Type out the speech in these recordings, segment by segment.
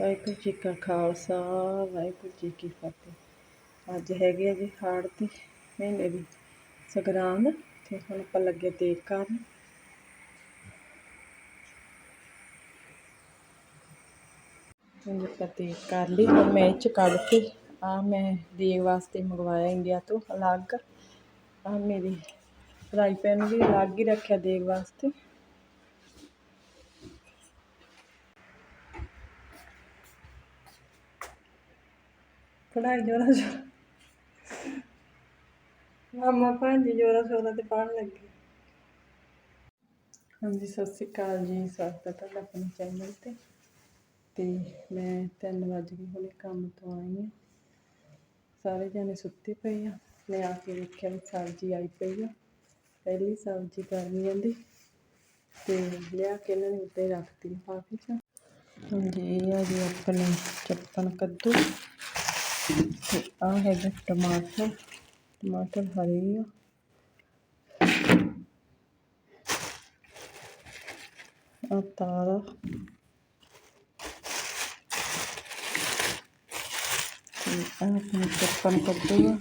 ਵਾਹਿਗੁਰੂ ਜੀ ਕਾ ਖਾਲਸਾ, ਵਾਹਿਗੁਰੂ ਜੀ ਕੀ ਫਤਿਹ। ਅੱਜ ਹੈਗੇ ਆ ਜੀ ਹਾੜ ਦੀ ਮਹੀਨੇ ਦੀ ਸੰਗਰਾਂਦ, ਤੇ ਹੁਣ ਆਪਾਂ ਲੱਗੇ ਦੇਖ ਕਰਨ। ਹੁਣ ਆਪਾਂ ਦੇਖ ਕਰ ਲਈ, ਹੁਣ ਮੈਂ ਇਹ ਚ ਕੱਢ ਕੇ, ਆ ਮੈਂ ਦੇਗ ਵਾਸਤੇ ਮੰਗਵਾਇਆ ਇੰਡੀਆ ਤੋਂ ਅਲੱਗ। ਆ ਮੇਰੀ ਫਰਾਈ ਪੈਨ ਵੀ ਅਲੱਗ ਹੀ ਰੱਖਿਆ ਦੇਗ ਵਾਸਤੇ। ਪੜਾਈ ਜੋਰਾ ਜੋਰਾ ਮਾਮਾ ਭਾਂਜੀ ਜੋਰਾ ਸੋਰਾ ਤੇ ਪੜ੍ਹਨ ਲੱਗੀ। ਹਾਂਜੀ, ਸਤਿ ਸ਼੍ਰੀ ਅਕਾਲ ਜੀ। ਸਵਾਗਤ ਹੈ ਤੁਹਾਡਾ ਆਪਣੇ ਚੈਨਲ ਤੇ। ਤੇ ਮੈਂ ਤਿੰਨ ਵਜੇ ਗਏ ਹੁਣੇ ਕੰਮ ਤੋਂ ਆਈ ਹਾਂ। ਸਾਰੇ ਜਣੇ ਸੁੱਤੇ ਪਏ ਆ। ਮੈਂ ਆ ਕੇ ਵੇਖਿਆ ਵੀ ਸਬਜ਼ੀ ਆਈ ਪਈ ਆ। ਪਹਿਲੀ ਸਬਜ਼ੀ ਗਰਮੀਆਂ ਦੀ ਤੇ ਲਿਆ ਕੇ ਇਹਨਾਂ ਨੇ ਉੱਤੇ ਰੱਖਤੀ ਲਿਫਾਫੇ 'ਚ ਹਾਂਜੀ, ਇਹ ਆ ਜੀ ਆਪਣੇ ਚੱਪਣ ਕੱਦੂ। ਆ ਹੈਗਾ ਟਮਾਟਰ ਟਮਾਟਰ ਹਰੇ ਆ। ਆ ਤਾਰਾ ਤੇ ਆ ਆਪਣੇ ਚੱਪਣ ਕੱਦੂ ਆ।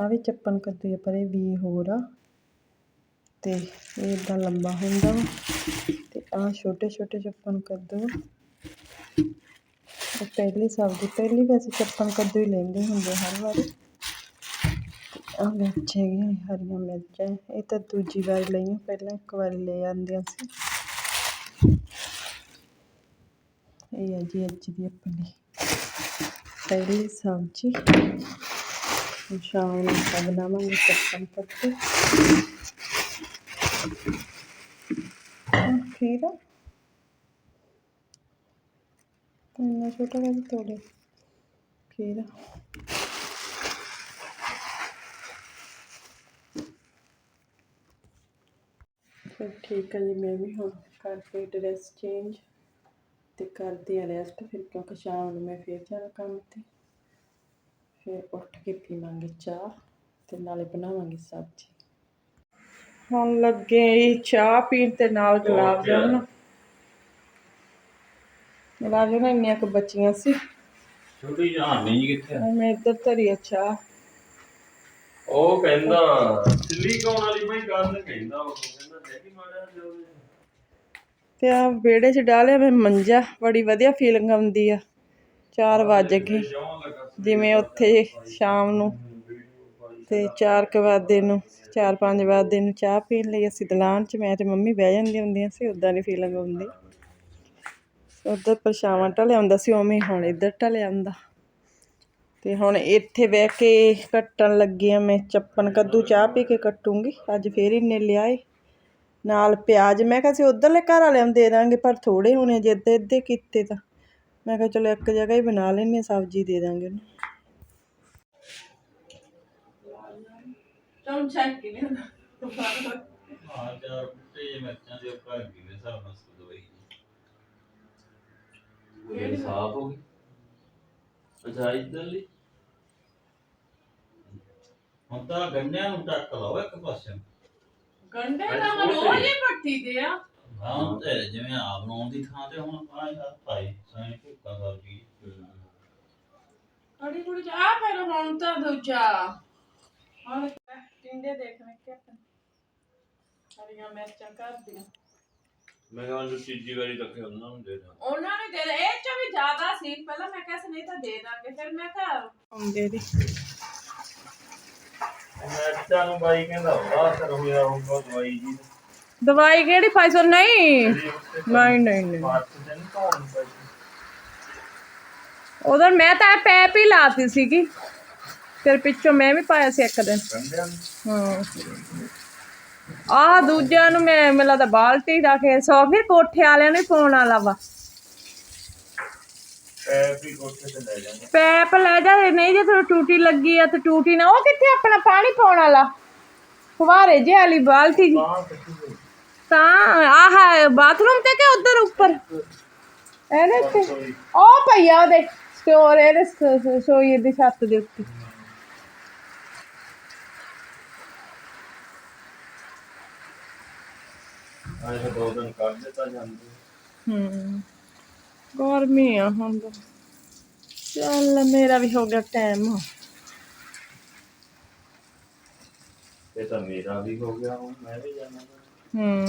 ਆ ਵੀ ਚੱਪਣ ਕੱਦੂ ਆ, ਪਰ ਇਹ ਵੀ ਹੋਰ ਆ। ਤੇ ਇਹ ਇਦਾਂ ਲੰਬਾ ਹੁੰਦਾ ਵਾ। ਤੇ ਆ ਛੋਟੇ ਛੋਟੇ ਚੱਪਣ ਕੱਦੂ ਪਹਿਲੀ ਸਬਜ਼ੀ ਪਹਿਲੀ ਵੈਸੇ ਚੱਪਣ ਕੱਦੂ ਹੀ ਲੈਂਦੇ ਹੁੰਦੇ ਹਰ ਵਾਰੀ। ਆ ਮਿਰਚ ਹੈਗੀਆਂ ਹਰੀਆਂ ਮਿਰਚਾਂ, ਇਹ ਤਾਂ ਦੂਜੀ ਵਾਰ ਲਈਆਂ, ਪਹਿਲਾਂ ਇੱਕ ਵਾਰੀ ਲੈ ਆਂਦੀਆਂ ਸੀ। ਇਹ ਹੈ ਜੀ ਅੱਜ ਦੀ ਆਪਣੀ ਪਹਿਲੀ ਸਬਜ਼ੀ। ਸ਼ਾਮ ਨੂੰ ਆਪਾਂ ਬਣਾਵਾਂਗੇ ਚੱਪਣ ਕੱਦੂ ਖੀਰਾ। ਇੰਨਾ ਛੋਟਾ ਜਿਹਾ ਤੋੜੇ ਖੀਰਾ ਫਿਰ ਠੀਕ ਹੈ ਜੀ, ਮੈਂ ਵੀ ਹੁਣ ਕਰਕੇ ਡਰੈਸ ਚੇਂਜ ਤੇ ਕਰਦੀ ਆ ਰੈਸਟ ਫਿਰ ਕਿਉਂਕਿ ਸ਼ਾਮ ਨੂੰ ਮੈਂ ਫੇਰ ਜਾਣਾ ਕੰਮ ਤੇ। ਫਿਰ ਉੱਠ ਕੇ ਪੀਵਾਂਗੇ ਚਾਹ ਤੇ ਨਾਲੇ ਬਣਾਵਾਂਗੇ ਸਬਜ਼ੀ। ਹੁਣ ਲੱਗੇ ਈ ਚਾਹ ਪੀਣ ਤੇ ਨਾਲ ਗੁਲਾਬ ਜਾਮੁਨ ਗੁਲਾਬ ਜਾਮੁਨ ਇੰਨੀਆਂ ਕੁ ਬਚੀਆਂ ਸੀ। ਛੋਟੀ ਜਹਾਨ ਨਹੀਂ ਕਿੱਥੇ ਹੁਣ ਮੈਂ ਇੱਧਰ ਧਰੀ ਚਾਹ। ਉਹ ਕਹਿੰਦਾ ਸਿਲੀਕੌਨ ਵਾਲੀ ਬਈ ਗੱਲ ਕਹਿੰਦਾ ਉਹ ਕਹਿੰਦਾ ਡੈਡੀ ਮਾੜਾ ਜਿਹਾ ਉਹਦੇ- ਤੇ ਆ ਵਿਹੜੇ 'ਚ ਡਾਲਿਆ ਮੈਂ ਮੰਜਾ ਬੜੀ ਵਧੀਆ ਫੀਲਿੰਗ ਆਉਂਦੀ ਆ। 4 ਵੱਜ ਗਏ। ਜੌਂ ਜਿਵੇਂ ਉੱਥੇ ਸ਼ਾਮ ਨੂੰ ਤੇ 4 ਕੁ ਵਜੇ ਨੂੰ 4-5 ਵਜੇ ਨੂੰ ਚਾਹ ਪੀਣ ਲਈ ਅਸੀਂ ਦਲਾਨ 'ਚ ਮੈਂ ਤੇ ਮੰਮੀ ਬਹਿ ਜਾਂਦੀਆਂ ਹੁੰਦੀਆਂ ਸੀ ਉਦਾਂ ਦੀ ਫੀਲਿੰਗ ਆਉਂਦੀ। ਉੱਧਰ ਪਰਛਾਵਾਂ ਢਲਿਆ ਹੁੰਦਾ ਸੀ ਉਵੇਂ ਹੁਣ ਇੱਧਰ ਢਲਿਆ ਹੁੰਦਾ। ਤੇ ਹੁਣ ਇੱਥੇ ਬਹਿ ਕੇ ਕੱਟਣ ਲੱਗੀ ਆ ਮੈਂ ਚੱਪਣ ਕੱਦੂ ਚਾਹ ਪੀ ਕੇ ਕੱਟੂੰਗੀ। ਅੱਜ ਫੇਰ ਇਹਨੇ ਲਿਆਏ। ਨਾਲ ਪਿਆਜ਼ ਮੈਂ ਕਿਹਾ ਸੀ ਉਧਰਲੇ ਘਰ ਵਾਲਿਆਂ ਨੂੰ ਦੇ ਦਾਂਗੇ ਪਰ ਥੋੜੇ ਹੋਣੇ ਜੇ ਅੱਧੇ ਅੱਧੇ ਕੀਤੇ ਤਾਂ। ਮੈਂ ਕਿਹਾ ਚਲੋ ਇੱਕ ਜਗ੍ਹਾ ਹੀ ਬਣਾ ਲੈਣੀ ਸਬਜ਼ੀ ਦੇ ਦਾਂਗੇ ਉਹਨੂੰ। ਤੁਮ ਚੱਕ ਕੇ ਹਾਂ ਚਾਰ ਪੁੱਟੇ ਮਿਰਚਾਂ ਦੇ ਉੱਪਰ ਵੀ ਨੇ ਸਾਬ ਇਹ ਸਾਫ਼ ਹੋ ਗਈ। ਅੱਛਾ ਇਧਰਲੀ ਹੁਣ ਤਾਂ ਗੰਨਿਆਂ ਨੂੰ ਟੱਕ ਲਾਓ ਇੱਕ ਪਾਸੇ ਗੰਡੇ ਤਾਂ ਰੋਜ਼ ਹੀ ਪੱਟੀ ਦੇ ਆ। ਹਾਂ ਤੇ ਜਿਵੇਂ ਆਪ ਬਣਾਉਣ ਦੀ ਥਾਂ ਤੇ ਹੁਣ ਆ ਯਾਰ ਭਾਈ ਸਾਈਂ ਭੁੱਕਾ ਸਬਜ਼ੀ ਅੜੀ ਕੁੜੀ ਚ ਆ ਫਿਰ ਹੁਣ ਤਾਂ ਦੂਜਾ। ਹੁਣ ਟਿੰਡੇ ਦੇਖਣੇ ਕਿ ਆਪਣੇ ਹਰੀਆਂ ਮਿਰਚਾਂ ਕਰ ਦੀਆਂ। ਮੈਂ ਕਿਹਾ ਉਹਨੂੰ ਤੀਜੀ ਵਾਰੀ ਤੱਕ ਉਹਨਾਂ ਨੂੰ ਦੇ ਦਾਂ। ਉਹਨਾਂ ਨੇ ਦੇ ਇਹ ਚ ਵੀ ਜ਼ਿਆਦਾ ਸੀ। ਪਹਿਲਾਂ ਮੈਂ ਕਿਹਾ ਸੀ ਨਹੀਂ ਤਾਂ ਦੇ ਦਾਂਗੇ ਫਿਰ ਮੈਂ ਕਿਹਾ ਆਉਂਦੇ ਦੀ ਮਿਰਚਾਂ ਨੂੰ ਬਾਈ ਕਹਿੰਦਾ ਬਾਹਰ ਕਰ ਹੋਇਆ ਹੋਊਗਾ ਦਵਾਈ ਜੀ ਦਵਾਈ ਕਿਹੜੀ ਫਾਈਸੋ ਨਹੀਂ? ਨਹੀਂ ਨਹੀਂ ਨਹੀਂ। ਮੈਂ ਤਾਂ ਇਹ ਪੈਪ ਹੀ ਲਾਤੀ ਸੀਗੀ। ਫਿਰ ਪਿੱਛੋਂ ਮੈਂ ਵੀ ਪਾਇਆ ਸੀ ਇੱਕ ਦਿਨ। ਨੂੰ। ਹਾਂ। ਆਹ ਦੂਜਿਆਂ ਨੂੰ ਮੈਂ ਮੈਨੂੰ ਲੱਗਦਾ ਬਾਲਟੀ ਰੱਖ ਕੇ ਸੌ ਫਿਰ ਕੋਠੇ ਵਾਲਿਆਂ ਨੇ ਪਾਉਣ ਵਾਲਾ ਵਾ। ਪੈਪ ਹੀ ਕੋਠੇ ਤੇ ਲੈ ਜਾਂਦੇ। ਪੈਪ ਲੈ ਜਾ ਨਹੀਂ ਜੇ ਤੁਹਾਨੂੰ ਟੂਟੀ ਲੱਗੀ ਆ ਤੇ ਟੂਟੀ ਨਾ ਉਹ ਕਿੱਥੇ ਆਪਣਾ ਪਾਣੀ ਪਾਉਣ ਵਾਲਾ? ਫੁਹਾਰੇ ਜੇ ਵਾਲੀ ਬਾਲਟੀ ਜੀ। ਬਾਹਰ ਕੱਢੀ ਹੋਈ। ਤਾਂ ਆਹ ਬਾਥਰੂਮ ਤੇ ਕਿ ਉਧਰ ਉੱਪਰ? ਇਹਦੇ ਉੱਤੇ ਉਹ ਪਈਆ ਉਹਦੇ ਸਟੋਰ ਇਹਦੇ ਸ- ਸੋਈ ਦੀ ਛੱਤ ਦੇ ਉੱਤੇ। ਆਏ ਤਾਂ ਦੋ ਦਿਨ ਕੱਢ ਦਿੱਤਾ ਜਾਂਦੇ। ਹੂੰ। ਗਰਮੀ ਆ ਹੁਣ ਤਾਂ। ਚੱਲ ਮੇਰਾ ਵੀ ਹੋ ਗਿਆ ਟਾਈਮ। ਇਹ ਤਾਂ ਮੇਰਾ ਵੀ ਹੋ ਗਿਆ ਹੁਣ ਮੈਂ ਵੀ ਜਾਣਾ। ਹੂੰ।